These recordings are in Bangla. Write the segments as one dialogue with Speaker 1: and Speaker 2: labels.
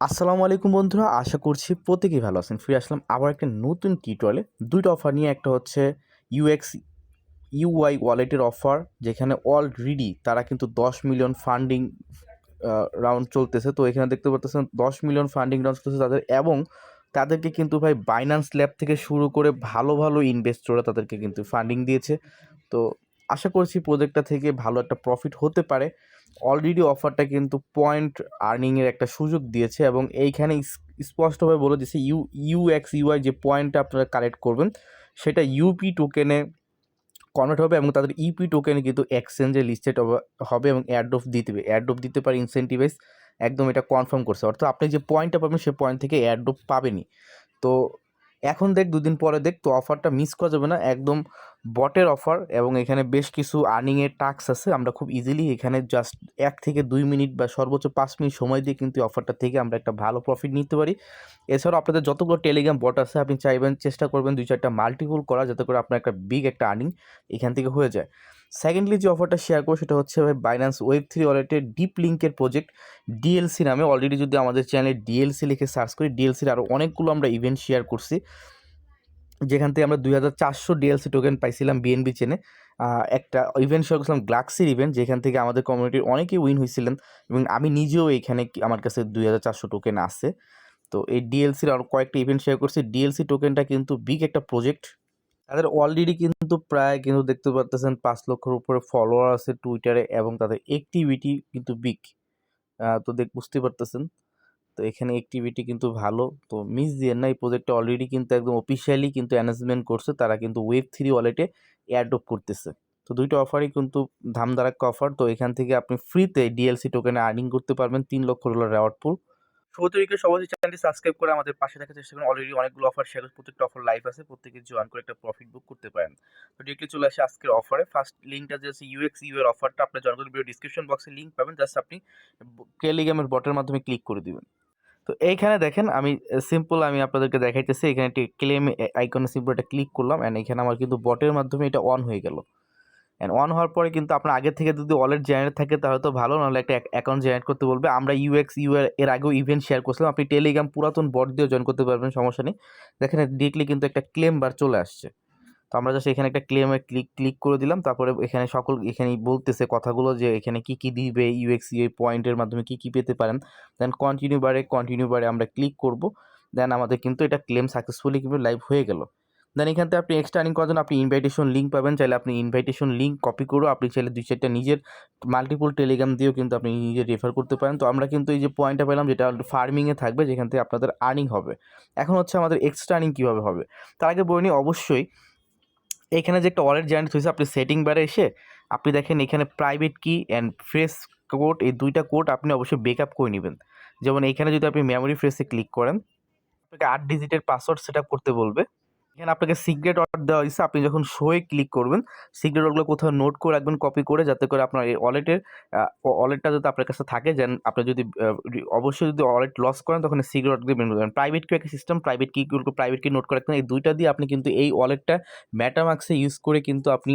Speaker 1: আসসালামু আলাইকুম বন্ধুরা, আশা করছি প্রত্যেকেই ভালো আছেন। ফিরে আসলাম আবার একটা নতুন টিউটোরিয়ালে দুইটা অফার নিয়ে, একটা হচ্ছে ইউএক্স ইউআই ওয়ালেটের অফার যেখানে অলরেডি তারা কিন্তু দশ মিলিয়ন ফান্ডিং রাউন্ড চলতেছে। তো এখানে দেখতে পাচ্ছেন দশ মিলিয়ন ফান্ডিং রাউন্ড চলতেছে তাদের এবং তাদেরকে কিন্তু ভাই বাইন্যান্স ল্যাব থেকে শুরু করে ভালো ভালো ইনভেস্টররা তাদেরকে কিন্তু ফান্ডিং দিয়েছে। তো আশা করছি প্রজেক্টটা থেকে ভালো একটা প্রফিট হতে পারে। অলরেডি অফারটা কিন্তু পয়েন্ট আর্নিংয়ের একটা সুযোগ দিয়েছে এবং এইখানে স্পষ্টভাবে বলে দিয়েছে ইউ ইউএক্স ইউআই যে পয়েন্টটা আপনারা কালেক্ট করবেন, সেটা ইউপি টোকেনে কনভার্ট হবে এবং তাদের ইপি টোকেনে কিন্তু এক্সচেঞ্জে লিস্টেড হবে এবং অ্যাডোফ দিতে হবে। অ্যাডোফ দিতে পারে ইনসেন্টিভাইজ একদম এটা কনফার্ম করছে। অর্থাৎ আপনি যে পয়েন্টটা পাবেন সেই পয়েন্ট থেকে অ্যাডোফ পাবেনই। তো এখন দেখ দুদিন পরে দেখ তো অফারটা মিস করা যাবে না। একদম বটের অফার এবং এখানে বেশ কিছু আর্নিংয়ের টাস্ক আছে। আমরা খুব ইজিলি এখানে জাস্ট এক থেকে দুই মিনিট বা সর্বোচ্চ পাঁচ মিনিট সময় দিয়ে কিন্তু অফারটা থেকে আমরা একটা ভালো প্রফিট নিতে পারি। এছাড়াও আপনাদের যতগুলো টেলিগ্রাম বট আছে, আপনি চাইবেন, চেষ্টা করবেন দুই চারটা মাল্টিপুল করা যাতে করে আপনার একটা বিগ একটা আর্নিং এখান থেকে হয়ে যায়। সেকেন্ডলি যে অফারটা শেয়ার করব সেটা হচ্ছে ভাই বাইন্যান্স ওয়েব থ্রি ওয়ালেটের ডিপ লিঙ্কের প্রজেক্ট ডিএলসি নামে। অলরেডি যদি আমাদের চ্যানেলে ডিএলসি লিখে সার্চ করি ডিএলসির আরও অনেকগুলো আমরা ইভেন্ট শেয়ার করছি। যেখান থেকে আমরা দুই হাজার চারশো ডিএলসি টোকেন পাইছিলাম বিএনবি চেনে একটা ইভেন্ট শেয়ার করছিলাম গ্লাক্সির ইভেন্ট যেখান থেকে আমাদের কমিউনিটির অনেকেই উইন হয়েছিলেন এবং আমি নিজেও এখানে আমার কাছে দুই হাজার চারশো টোকেন আছে। তো এই ডিএলসির আরও কয়েকটা ইভেন্ট শেয়ার করছি। ডিএলসি টোকেনটা কিন্তু বিগ একটা প্রজেক্ট তাদের অলরেডি কিন্তু প্রায় কিন্তু দেখতে পারতেছেন পাঁচ লক্ষের উপরে ফলোয়ার আছে টুইটারে এবং তাদের অ্যাক্টিভিটি কিন্তু বিগ তো দেখ বুঝতে পারতেছেন। তো এখানে অ্যাক্টিভিটি কিন্তু ভালো। তো মিস দিয়ে না এই প্রজেক্টটা অলরেডি কিন্তু একদম অফিসিয়ালি কিন্তু অ্যানাউন্সমেন্ট করছে। তারা কিন্তু ওয়েব থ্রি ওয়ালেটে অ্যাডপ করতেছে। তো দুইটা অফারই কিন্তু ধামদারাক্কা অফার তো এখান থেকে আপনি ফ্রিতে ডিএলসি টোকেনে আর্নিং করতে পারবেন তিন লক্ষ ডলার রেওয়ার্ড পুল সৌতরিকে সবাই চ্যানেলটি সাবস্ক্রাইব করে আমাদের পাশে থাকার চেষ্টা করুন। অলরেডি অনেকগুলো অফার শেয়ার প্রত্যেকটা অফার লাইভ আছে। প্রত্যেকে জয়েন করে একটা প্রফিট বুক করতে পারেন। তো ডিরেক্টলি চলে আসে আজকের অফারে ফার্স্ট লিঙ্কটা যে আছে ইউএক্স ইউ এর অফারটা আপনি জয়েন করে ভিডিও ডিসক্রিপশন বক্সে লিঙ্ক পাবেন। জাস্ট আপনি টেলিগ্রামের বটের মাধ্যমে ক্লিক করে দিবেন। তো এইখানে দেখেন, আমি সিম্পল আমি আপনাদেরকে দেখাইতেছি। এখানে একটি ক্লেম আইকনে সিম্পল একটা ক্লিক করলাম। অ্যান্ড এখানে আমার কিন্তু বটের মাধ্যমে এটা অন হয়ে গেল। অ্যান্ড অন হওয়ার পরে কিন্তু আপনার আগে থেকে যদি ওয়ালেট জেনারেট থাকে তাহলে তো ভালো, নাহলে একটা অ্যাকাউন্ট জেনারেট করতে বলবে। আমরা ইউএক্স ইউ এর আগেও ইভেন্ট শেয়ার করছিলাম। আপনি টেলিগ্রাম পুরাতন বট দিয়েও জয়েন করতে পারবেন, সমস্যা নেই। দেখেন ডিরেক্টলি কিন্তু একটা ক্লেম বার চলে আসছে। তো আমরা জাস্ট এখানে একটা ক্লেমে ক্লিক ক্লিক করে দিলাম। তারপরে এখানে সকল এখানে বলতেছে কথাগুলো যে এখানে কি কি দিবে ইউএক্স ইউ পয়েন্টের মাধ্যমে কি কি পেতে পারেন। দেন কন্টিনিউ বারে কন্টিনিউ বারে আমরা ক্লিক করব। দেন আমাদের কিন্তু এটা ক্লেম সাকসেসফুলি কিন্তু লাইভ হয়ে গেল। দেন এখান থেকে আপনি এক্সট্রা আর্নিং করার জন্য আপনি ইনভাইটেশন লিঙ্ক পাবেন। চাইলে আপনি ইনভাইটেশন লিঙ্ক কপি করেও আপনি চাইলে দুই চারটা নিজের মাল্টিপল টেলিগ্রাম দিয়েও কিন্তু আপনি নিজে রেফার করতে পারেন। তো আমরা কিন্তু এই যে পয়েন্টটা পেলাম যেটা ফার্মিংয়ে থাকবে, যেখান থেকে আপনাদের আর্নিং হবে। এখন হচ্ছে আমাদের এক্সট্রা আর্নিং কীভাবে হবে? তার আগে বলে নিই অবশ্যই এখানে যে একটা ওয়ালেট জেনারেট হয়েছে, আপনি সেটিং বারে এসে আপনি দেখেন এখানে প্রাইভেট কি অ্যান্ড ফ্রেশ কোড এই দুইটা কোড আপনি অবশ্যই বেকআপ করে নেবেন। যেমন এখানে যদি আপনি মেমোরি ফ্রেসে ক্লিক করেন আট ডিজিটের পাসওয়ার্ড সেট করতে বলবে। এখানে আপনাকে সিক্রেট অর্ডার দেওয়া হয়েছে। আপনি যখন শোয়ে ক্লিক করবেন সিক্রেট অর্ডারগুলো কোথাও নোট করে রাখবেন কপি করে, যাতে করে আপনার এই ওয়ালেটের ওয়ালেটটা যাতে আপনার কাছে থাকে যেন আপনি যদি অবশ্যই যদি ওয়ালেট লস করেন, তখন সিক্রেট অর্ডার বের করবেন প্রাইভেট কি একটা system private key private key note করে রাখবেন। এই দুইটা দিয়ে আপনি কিন্তু এই ওয়ালেটটা ম্যাটামাক্সে ইউজ করে কিন্তু আপনি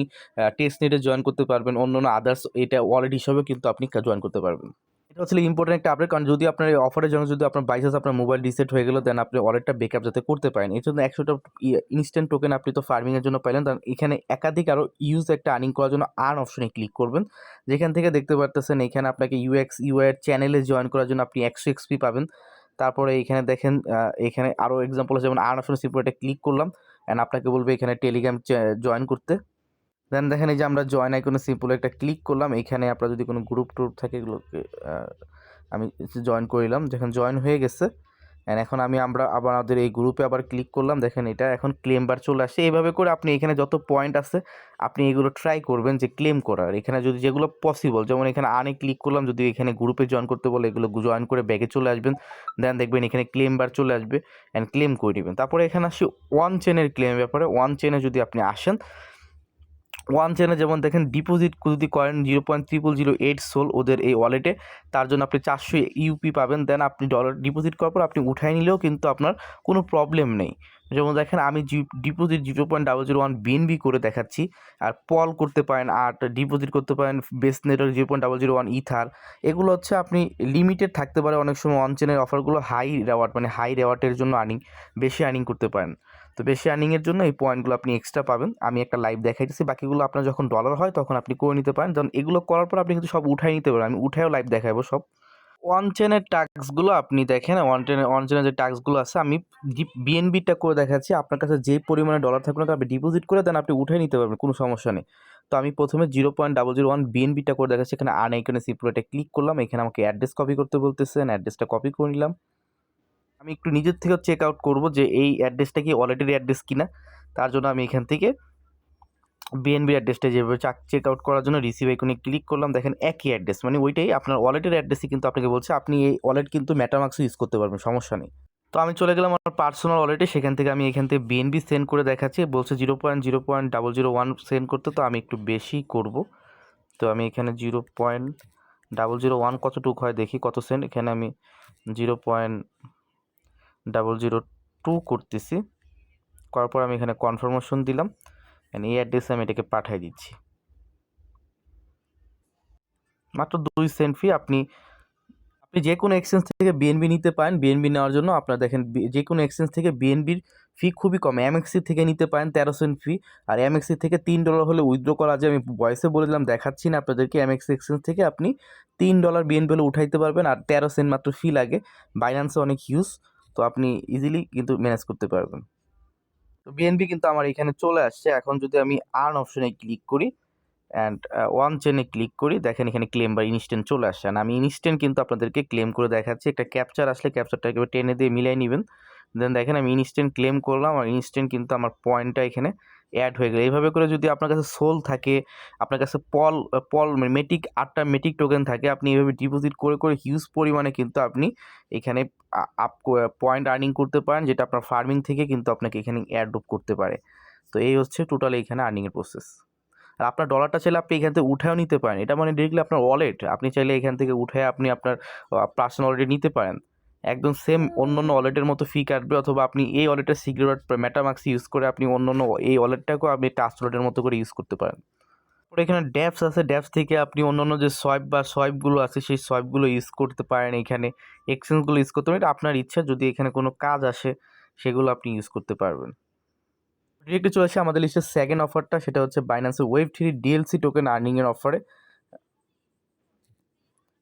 Speaker 1: টেস্ট নেটে জয়েন করতে পারবেন। অন্য অন্য আদার্স এটা ওয়ালেট হিসাবেও কিন্তু আপনি জয়েন করতে পারবেন। এটা হচ্ছে ইম্পর্টেন্ট একটা আপডেট কারণ যদি আপনার এই অফারের জন্য যদি আপনার বাইচান্স আপনার মোবাইল রিসেট হয়ে গেল দেন আপনি ওয়ালেটটা বেকআপ যাতে করতে পারেন। এই জন্য একশোটা ইনস্ট্যান্ট টোকেন আপনি তো ফার্মিংয়ের জন্য পাইলেন। কারণ এখানে একাধিক আরও ইউজ একটা আর্নিং করার জন্য আর্ন অপশনে ক্লিক করবেন। যেখান থেকে দেখতে পারতেছেন এখানে আপনাকে ইউএক্স ইউআইয়ের চ্যানেলে জয়েন করার জন্য আপনি একশো এক্সপি পাবেন। তারপরে এখানে দেখেন এখানে আরও এক্সাম্পল আছে, যেমন আর্ন অপশনে সিপোর্টে ক্লিক করলাম অ্যান্ড আপনাকে বলবে এখানে টেলিগ্রাম জয়েন করতে। দেন দেখেন এই যে আমরা জয়েন আইকনে সিম্পল একটা ক্লিক করলাম, এখানে আপনার যদি কোনো গ্রুপ টুপ থাকে এগুলোকে আমি জয়েন করিলাম যখন জয়েন হয়ে গেছে অ্যান্ড এখন আমি আমরা আবার আমাদের এই গ্রুপে আবার ক্লিক করলাম। দেখেন এটা এখন ক্লেম বার চলে আসছে এইভাবে করে আপনি এখানে যত পয়েন্ট আছে, আপনি এগুলো ট্রাই করবেন যে ক্লেম করার। এখানে যদি যেগুলো পসিবল যেমন এখানে আনে ক্লিক করলাম, যদি এখানে গ্রুপে জয়েন করতে বলে এগুলো জয়েন করে ব্যাগে চলে আসবেন দেন দেখবেন এখানে ক্লেম বার চলে আসবে অ্যান্ড ক্লেম করে নেবেন তারপরে এখানে আসি ওয়ান চেনের ক্লেম ব্যাপারে। ওয়ান চেনে যদি আপনি আসেন ওয়ান চেনে যেমন দেখেন ডিপোজিট যদি করেন zero point triple zero eight SOL ওদের এই ওয়ালেটে তার জন্য আপনি চারশো ইউপি পাবেন। দেন আপনি ডলার ডিপোজিট করার পর আপনি উঠাই নিলেও কিন্তু আপনার কোনো প্রবলেম নেই। যেমন দেখেন, আমি জি deposit zero point double zero one BNB করে দেখাচ্ছি। আর পল করতে পারেন আর ডিপোজিট করতে পারেন base network zero point double zero one ether এগুলো হচ্ছে আপনি লিমিটেড থাকতে পারে অনেক সময় ওয়ান চেনের অফারগুলো হাই রেওয়ার্ড মানে হাই রেওয়ার্ডের জন্য আর্নিং বেশি আর্নিং করতে পারেন। তো বেশি আর্নিংয়ের জন্য এই পয়েন্টগুলো আপনি এক্সট্রা পাবেন। আমি একটা লাইভ দেখাইতেছি, বাকিগুলো আপনার যখন ডলার হয় তখন আপনি করে নিতে পারেন। যখন এগুলো করার পর আপনি কিন্তু সব উঠাই নিতে পারেন আমি উঠায়ও লাইভ দেখাবো সব। ওয়ান চেনের টাস্কগুলো আপনি দেখেন ওয়ান চেনের ওয়ান চেনের যে টাস্কগুলো আছে, আমি বিএনবিটা করে দেখাচ্ছি। আপনার কাছে যে পরিমাণে ডলার থাকবে না আপনি ডিপোজিট করে দেন, আপনি উঠে নিতে পারবেন, কোনো সমস্যা নেই। তো আমি প্রথমে zero point double zero one বিএনবিটা করে দেখাচ্ছি। এখানে আন এখানে সিপ্রোটা ক্লিক করলাম। এখানে আমাকে অ্যাড্রেস কপি করতে বলতেছেন অ্যাড্রেসটা কপি করে নিলাম। আমি একটু নিজের থেকেও চেক আউট করব যে এই অ্যাড্রেসটা কি ওয়ালেটের অ্যাড্রেস কিনা। তার জন্য আমি এখান থেকে বিএনবি অ্যাড্রেসটা যেভাবে চাক চেক আউট করার জন্য রিসিভ আইকনে ক্লিক করলাম, দেখেন একই অ্যাড্রেস মানে ওইটাই আপনার ওয়ালেটের অ্যাড্রেসই কিন্তু আপনাকে বলছে, আপনি এই ওয়ালেট কিন্তু ম্যাটামাক্সও ইউজ করতে পারবেন, সমস্যা নেই। তো আমি চলে গেলাম আমার পার্সোনাল ওয়ালেটে সেখান থেকে আমি এখান থেকে বিএনবি সেন্ড করে দেখাচ্ছি, বলছে zero point zero point double zero one send করতে, তো আমি একটু বেশি করব। তো আমি এখানে zero point double zero one কতটুকু হয় দেখি, কত সেন্ট এখানে আমি zero point double zero two করতেছি। করার পর আমি এখানে কনফার্মেশন দিলাম। এই অ্যাড্রেসে আমি এটাকে পাঠিয়ে দিচ্ছি। মাত্র দুই সেন্ট ফি আপনি আপনি যে কোনো এক্সচেঞ্জ থেকে বিএনবি নিতে পারেন। বিএনবি নেওয়ার জন্য আপনার দেখেন যে কোনো এক্সচেঞ্জ থেকে বিএনবির ফি খুবই কম। এমএক্সি থেকে নিতে পারেন তেরো সেন্ট ফি আর এমএক্সি থেকে তিন ডলার হলে উইথড্র করা যায় আমি বয়সে বলে দিলাম, দেখাচ্ছি না আপনাদেরকে। এমএক্সি এক্সচেঞ্জ থেকে আপনি তিন ডলার বিএনবি হলে উঠাইতে পারবেন। আর তেরো সেন্ট মাত্র ফি লাগে। বাইন্যান্সে অনেক হিউজ তো আপনি ইজিলি কিন্তু ম্যানেজ করতে পারবেন। তো বিএনপি কিন্তু আমার এখানে চলে আসছে। এখন যদি আমি আর্ন অপশনে ক্লিক করি অ্যান্ড ওয়ান চেনে ক্লিক করি, দেখেন এখানে ক্লেম বা ইনস্ট্যান্ট চলে আসছে। আমি ইনস্ট্যান্ট কিন্তু আপনাদেরকে ক্লেম করে দেখাচ্ছি। একটা ক্যাপচার আসলে ক্যাপচারটা একেবারে টেনে দিয়ে মিলাই নেবেন। দেন দেখেন আমি ইনস্ট্যান্ট ক্লেম করলাম আর ইনস্ট্যান্ট কিন্তু আমার পয়েন্টটা এখানে অ্যাড হয়ে গেলো। এইভাবে করে যদি আপনার কাছে সোল থাকে, আপনার কাছে পল পল মানে মেটিক আটটা মেটিক টোকেন থাকে, আপনি এইভাবে ডিপোজিট করে করে হিউজ পরিমাণে কিন্তু আপনি এখানে আপ পয়েন্ট আর্নিং করতে পারেন, যেটা আপনার ফার্মিং থেকে কিন্তু আপনাকে এখানে অ্যাড্রপ করতে পারে। তো এই হচ্ছে টোটাল এখানে আর্নিংয়ের প্রসেস আর আপনার ডলারটা চাইলে আপনি এখান থেকে উঠেও নিতে পারেন। এটা মানে ডিরেক্টলি আপনার ওয়ালেট আপনি চাইলে এখান থেকে উঠে আপনি আপনার পার্সোনাল ওয়ালেটে নিতে পারেন। একদম সেম অন্য অন্য ওয়ালেটের মতো ফি কাটবে অথবা আপনি এই ওয়ালেটের সিকিউরিট মেটামাক্স ইউজ করে আপনি অন্য অন্য এই ওয়ালেটটাকেও আপনি টাচ ওয়ালেটের মতো করে ইউজ করতে পারেন। তারপরে এখানে ড্যাপস আছে। ড্যাপস থেকে আপনি অন্য অন্য যে সোয়াইপ বা সোয়াইপগুলো আছে সেই সোয়াইপগুলো ইউজ করতে পারেন এখানে। এক্সচেঞ্জগুলো ইউজ করতে পারেন। এটা আপনার ইচ্ছা। যদি এখানে কোনো কাজ আসে সেগুলো আপনি ইউজ করতে পারবেন। ডিরেক্টলি চলে আসে আমাদের লিস্টের সেকেন্ড অফারটা সেটা হচ্ছে বাইন্যান্সের ওয়েব থ্রি ডিএলসি টোকেন আর্নিংয়ের অফারে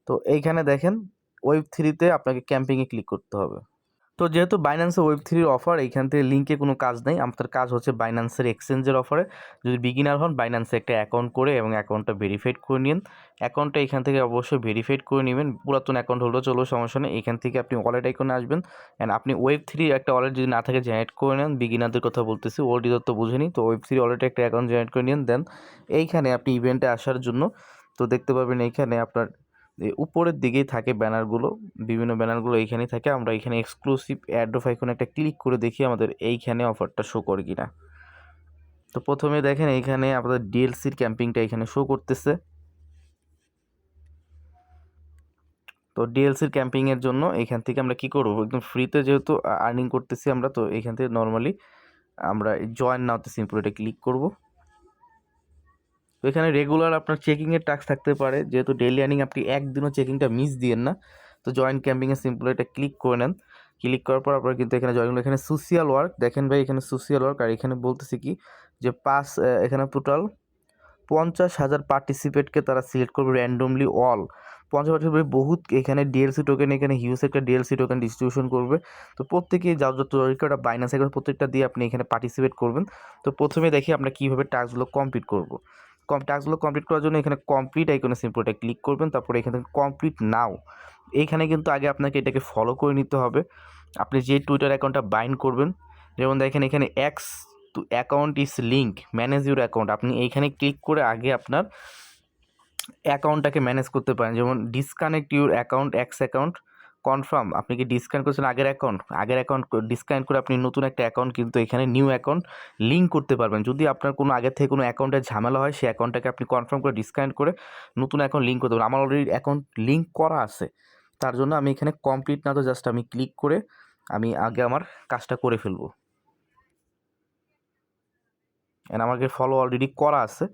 Speaker 1: তো এইখানে দেখেন ওয়েব থ্রিতে আপনাকে ক্যাম্পিংয়ে ক্লিক করতে হবে। তো যেহেতু বাইন্যান্সের ওয়েব থ্রির অফার এইখান থেকে লিঙ্কে কোনো কাজ নেই। আমাদের কাজ হচ্ছে বাইন্যান্সের এক্সচেঞ্জের অফারে যদি বিগিনার হন বাইন্যান্সে একটা অ্যাকাউন্ট করে এবং অ্যাকাউন্টটা ভেরিফাইড করে নিন। অ্যাকাউন্টটা এখান থেকে অবশ্যই ভেরিফাইড করে নেবেন। পুরাতন অ্যাকাউন্ট হলেও চলো সমস্যা নেই। এখান থেকে আপনি ওয়ালেট আইকনে আসবেন। অ্যান্ড আপনি ওয়েব থ্রি একটা ওয়ালেট যদি না থাকে জেনারেট করে নেন। বিগিনারদের কথা বলতেছি ওল্ড তো বুঝেনি তো ওয়েব থ্রি ওয়ালেটে একটা অ্যাকাউন্ট জেনারেট করে নিন। দেন এইখানে আপনি ইভেন্টে আসার জন্য, তো দেখতে পাবেন এইখানে আপনার উপরের দিকেই থাকে ব্যানারগুলো, বিভিন্ন ব্যানারগুলো এইখানেই থাকে। আমরা এখানে এক্সক্লুসিভ অ্যাড অফ আইকনে একটা ক্লিক করে দেখি আমাদের এইখানে অফারটা শো করে কিনা। তো প্রথমে দেখেন এইখানে আপনাদের ডিএলসির ক্যাম্পিংটা এখানে শো করতেছে। তো ডিএলসির ক্যাম্পিংয়ের জন্য এখান থেকে আমরা কি করব? একদম ফ্রিতে যেহেতু আর্নিং করতেছি আমরা, তো এখান থেকে নর্মালি আমরা জয়েন নাওতে সিম্পল এটা ক্লিক করব। এখানে রেগুলার আপনার চেকিংয়ের টাস্ক থাকতে পারে। যেহেতু ডেলি আর্নিং আপনি একদিনও চেকিংটা মিস দিয়েন না। তো জয়েন্ট ক্যাম্পিংয়ে সিম্পল এটা ক্লিক করে নেন। ক্লিক করার পর আপনার কিন্তু এখানে জয়েন এখানে সোশিয়াল ওয়ার্ক দেখেন ভাই এখানে সোশিয়াল ওয়ার্ক আর এখানে বলতেছি কি? যে পাঁচ এখানে টোটাল পঞ্চাশ হাজার পার্টিসিপেটকে তারা সিলেক্ট করবে র্যান্ডমলি অল পঞ্চাশ পার্টিসিপেট বহুত এখানে ডিএলসি টোকেন এখানে হিউজ একটা ডিএলসি টোকেন ডিস্ট্রিবিউশন করবে। তো প্রত্যেকেই যা যত একটা বাইনাস প্রত্যেকটা দিয়ে আপনি এখানে পার্টিসিপেট করবেন। তো প্রথমে দেখি আমরা কীভাবে টাস্কগুলো কমপ্লিট করব। কম টাস্কগুলো কমপ্লিট করার জন্য এখানে কমপ্লিট আইকনে সিম্পলটা ক্লিক করবেন, তারপরে এখানে কমপ্লিট নাও এইখানে কিন্তু আগে আপনাকে এটাকে ফলো করে নিতে হবে। আপনি যে টুইটার অ্যাকাউন্টটা বাইন্ড করবেন, যেমন দেখেন এখানে X to account is link manage your account আপনি এইখানে ক্লিক করে আগে আপনার অ্যাকাউন্টটাকে ম্যানেজ করতে পারেন, যেমন disconnect your account X account confirm আপনি কি ডিসকাউন্ট করেছেন আগের অ্যাকাউন্ট আগের অ্যাকাউন্ট ডিসকাউন্ট করে আপনি নতুন একটা অ্যাকাউন্ট কিন্তু এখানে নিউ অ্যাকাউন্ট লিঙ্ক করতে পারবেন। যদি আপনার কোনো আগের থেকে কোনো অ্যাকাউন্টের ঝামেলা হয়, সেই অ্যাকাউন্টটাকে আপনি কনফার্ম করে ডিসকাউন্ট করে নতুন অ্যাকাউন্ট লিঙ্ক করতে পারবেন। আমার অলরেডি অ্যাকাউন্ট লিঙ্ক করা আছে। তার জন্য আমি এখানে কমপ্লিট না তো জাস্ট আমি ক্লিক করে আমি আগে আমার কাজটা করে ফেলব। অ্যান্ড আমাকে ফলো অলরেডি করা আছে।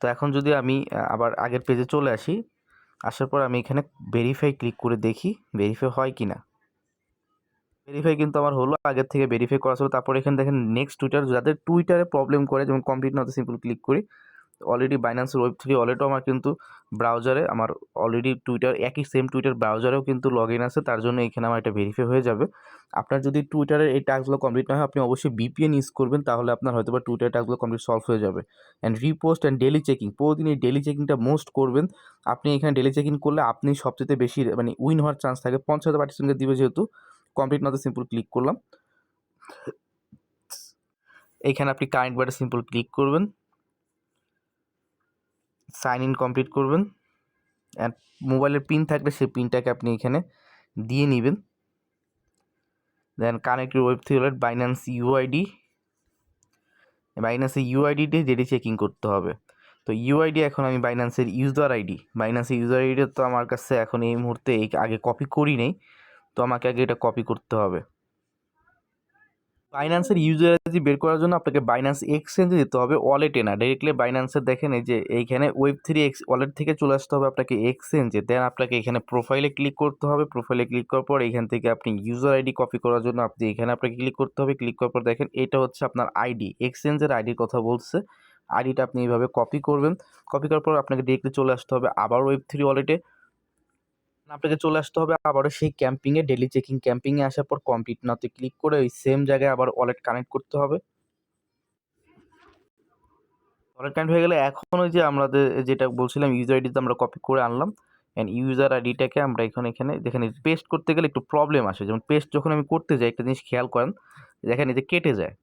Speaker 1: তো এখন যদি আমি আবার আগের পেজে চলে আসি আসার পর আমি এখানে ভেরিফাই ক্লিক করে দেখি ভেরিফাই হয় কি না ভেরিফাই কিন্তু আমার হলো, আগের থেকে ভেরিফাই করা ছিল। তারপর এখানে দেখেন নেক্সট টুইটার যাদের টুইটারে প্রবলেম করে, যেমন কমপ্লিট না সিম্পল ক্লিক করি অলরেডি বাইন্যান্সের ওয়েব থ্রি ওয়ালেটও আমার কিন্তু ব্রাউজারে আমার অলরেডি টুইটার একই সেম টুইটার ব্রাউজারেও কিন্তু লগ ইন আছে, তার জন্য এখানে আমার এটা ভেরিফাই হয়ে যাবে। আপনার যদি টুইটারের এই টাস্কগুলো কমপ্লিট না হয়, আপনি অবশ্যই বিপিএন ইউজ করবেন, তাহলে আপনার হয়তো বা টুইটার টাস্কগুলো কমপ্লিট সলভ হয়ে যাবে। And repost and daily checking প্রতিদিন এই ডেলি চেকিংটা মোস্ট করবেন। আপনি এখানে ডেলি চেকিং করলে আপনি সবচেয়ে বেশি মানে উইন হওয়ার চান্স থাকে। পঞ্চাশ হাজার পার্টিসেন্টকে দিবে যেহেতু কমপ্লিট না সিম্পল ক্লিক করলাম। এখানে আপনি কারেন্ট বাটে সিম্পল ক্লিক করবেন। সাইন ইন কমপ্লিট করবেন। অ্যান্ড মোবাইলের পিন থাকলে সেই পিনটাকে আপনি এখানে দিয়ে নেবেন। Then connect web three Binance UID বাইন্যান্সের ইউআইডিতে যেটি চেকিং করতে হবে। তো ইউআইডি এখন আমি বাইন্যান্সের ইউজার আইডি বাইন্যান্সের ইউজার আইডি তো আমার কাছে এখন এই মুহূর্তে আগে কপি করি নেই। তো আমাকে আগে এটা কপি করতে হবে। বাইন্যান্সের ইউজার আইডি বের করার জন্য আপনাকে বাইন্যান্স এক্সচেঞ্জে যেতে হবে ওয়ালেটে না। ডাইরেক্টলি বাইন্যান্সের দেখেন এই যে এইখানে ওয়েব থ্রি এক্স ওয়ালেট থেকে চলে আসতে হবে আপনাকে এক্সচেঞ্জে দেন আপনাকে এখানে প্রোফাইলে ক্লিক করতে হবে। প্রোফাইলে ক্লিক করার পর এখান থেকে আপনি ইউজার আইডি কপি করার জন্য আপনি এখানে আপনাকে ক্লিক করতে হবে। ক্লিক করার পর দেখেন এটা হচ্ছে আপনার আইডি এক্সচেঞ্জের আইডির কথা বলছে। আইডিটা আপনি এইভাবে কপি করবেন। কপি করার পর আপনাকে ডিরেক্টলি চলে আসতে হবে আবার ওয়েব থ্রি ওয়ালেটে আপনাকে চলে আসতে হবে আবারও সেই ক্যাম্পিংয়ে ডেলি চেকিং ক্যাম্পিংয়ে আসার পর কমপ্লিট নাতে ক্লিক করে ওই সেম জায়গায় আবার ওয়ালেট কানেক্ট করতে হবে। ওয়ালেট কানেক্ট হয়ে গেলে এখন ওই যে আমাদের যেটা বলছিলাম ইউজার আইডিতে আমরা কপি করে আনলাম অ্যান্ড ইউজার আইডিটাকে আমরা এখানে এখানে দেখেন পেস্ট করতে গেলে একটু প্রবলেম আসে। যেমন পেস্ট যখন আমি করতে যাই, একটা জিনিস খেয়াল করেন, দেখেন যে কেটে যায়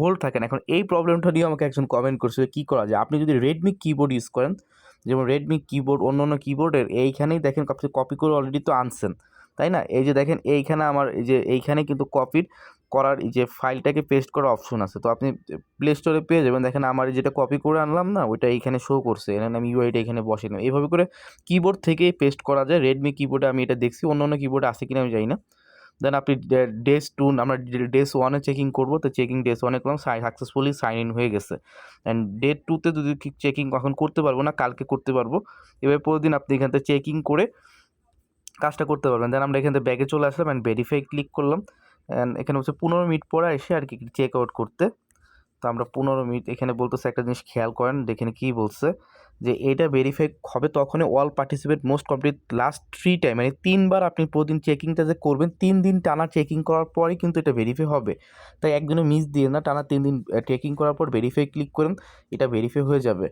Speaker 1: হোল্ড থাকে না। এখন এই প্রবলেমটা নিয়ে আমাকে একজন কমেন্ট করছে কী করা যায়? আপনি যদি রেডমি কিবোর্ড ইউজ করেন যেমন রেডমি কিবোর্ড অন্য অন্য কিবোর্ডের এইখানেই দেখেন কপি করে অলরেডি তো আনছেন, তাই না? এই যে দেখেন এইখানে আমার এই যে এইখানে কিন্তু কপির করার যে ফাইলটাকে পেস্ট করার অপশন আছে। তো আপনি প্লে স্টোরে পেয়ে যাবেন। দেখেন আমার যেটা কপি করে আনলাম না, ওইটা এইখানে শো করছে। এখানে আমি ইউআইটা এখানে বসে নিলাম এইভাবে করে কিবোর্ড থেকে পেস্ট করা যায়। রেডমি কিবোর্ডে আমি এটা দেখছি। অন্য অন্য কিবোর্ডে আছে কিনা আমি জানি না। দেন আপনি ডেস টু আমরা ডেস ওয়ানে চেকিং করব, তো চেকিং ডেস ওয়ানে করলাম সাকসেসফুলি সাইন ইন হয়ে গেছে। অ্যান্ড ডে টুতে যদি চেকিং এখন করতে পারব না, কালকে করতে পারব, এবার প্রতিদিন আপনি এখান থেকে চেকিং করে কাজটা করতে পারবেন। দেন আমরা এখান থেকে ব্যাগে চলে আসলাম অ্যান্ড ভেরিফাই ক্লিক করলাম। অ্যান্ড এখানে হচ্ছে পনেরো মিনিট পরে এসে আর কি চেক আউট করতে। তো আমরা পনেরো মিনিট, এখানে বলতেছে একটা জিনিস খেয়াল করেন, দেখেন কী বলছে। যে এটা ভেরিফাই হবে তখনই all participate most complete last three time মানে তিনবার আপনি প্রতিদিন চেকিংটা যে করবেন, তিন দিন টানা চেকিং করার পরই কিন্তু এটা ভেরিফাই হবে। তাই একদিনও মিস দিয়ে না, টানা তিন দিন চেকিং করার পর ভেরিফাই ক্লিক করেন, এটা ভেরিফাই হয়ে যাবে।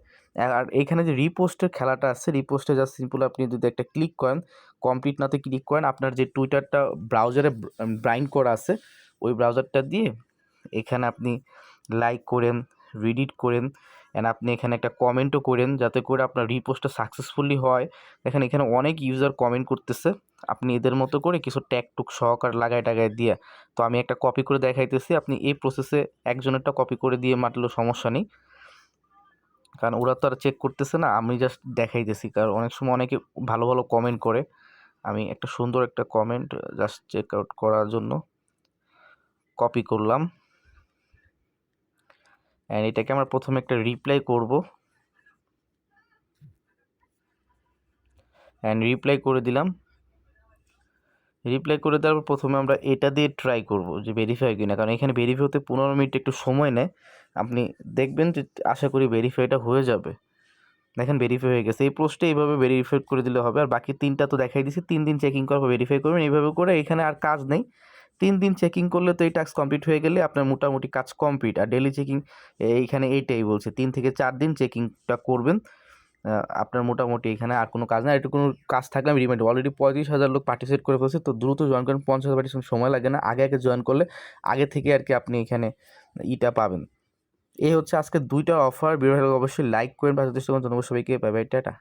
Speaker 1: আর এখানে যে রিপোস্টের খেলাটা আছে রিপোস্টে জাস্ট সিম্পল আপনি যদি একটা ক্লিক করেন কমপ্লিট নাতে ক্লিক করেন, আপনার যে টুইটারটা ব্রাউজারে ব্রাইন্ড করা আছে, ওই ব্রাউজারটা দিয়ে এখানে আপনি লাইক করেন রিডিট করেন অ্যান্ড আপনি এখানে একটা কমেন্টও করেন যাতে করে আপনার রিপোস্টটা সাকসেসফুলি হয়। দেখেন এখানে অনেক ইউজার কমেন্ট করতেছে। আপনি এদের মতো করে কিছু ট্যাগ টুক সহকার লাগায় টাগায় দিয়ে। তো আমি একটা কপি করে দেখাইতেছি। আপনি এই প্রসেসে একজনেরটা কপি করে দিয়ে মারলেও সমস্যা নেই। কারণ ওরা তো আর চেক করতেছে না। আমি জাস্ট দেখাইতেছি। কারণ অনেক সময় অনেকে ভালো ভালো কমেন্ট করে। আমি একটা সুন্দর একটা কমেন্ট জাস্ট চেক আউট করার জন্য কপি করলাম। অ্যান্ড এটাকে আমরা প্রথমে একটা রিপ্লাই করব। অ্যান্ড রিপ্লাই করে দিলাম। রিপ্লাই করে দেওয়ার পর প্রথমে আমরা এটা দিয়ে ট্রাই করব যে ভেরিফাই কিনা। কারণ এখানে ভেরিফাই হতে পনেরো মিনিট একটু সময় নেয়। আপনি দেখবেন যে আশা করি ভেরিফাইটা হয়ে যাবে। দেখেন ভেরিফাই হয়ে গেছে। এই পোস্টে এইভাবে ভেরিফাই করে দিলে হবে। আর বাকি তিনটা তো দেখাই দিছি। তিন দিন চেকিং করার ভেরিফাই করবেন। এইভাবে করে এখানে আর কাজ নেই। তিন দিন চেকিং করলে তো এই টাস্ক কমপ্লিট হয়ে গেলে আপনার মোটামুটি কাজ কমপ্লিট আর ডেলি চেকিং এইখানে এইটাই বলছে, তিন থেকে চার দিন চেকিংটা করবেন। আপনার মোটামুটি এখানে আর কোনো কাজ না একটু কোনো কাজ থাকলে আমি রিমাইন্ড অলরেডি পঁয়ত্রিশ হাজার লোক পার্টিসিপেট করে ফেলছে, তো দ্রুত জয়েন করেন, পঞ্চাশ হাজার পার্টিসিপেট সময় লাগে না, আগে আগে জয়েন করলে আগে থেকে আর কি আপনি এখানে ইটা পাবেন। এই হচ্ছে আজকে দুইটা অফার ভিডিও অবশ্যই লাইক করেন বা সবাইকে বাই বাই টাটা।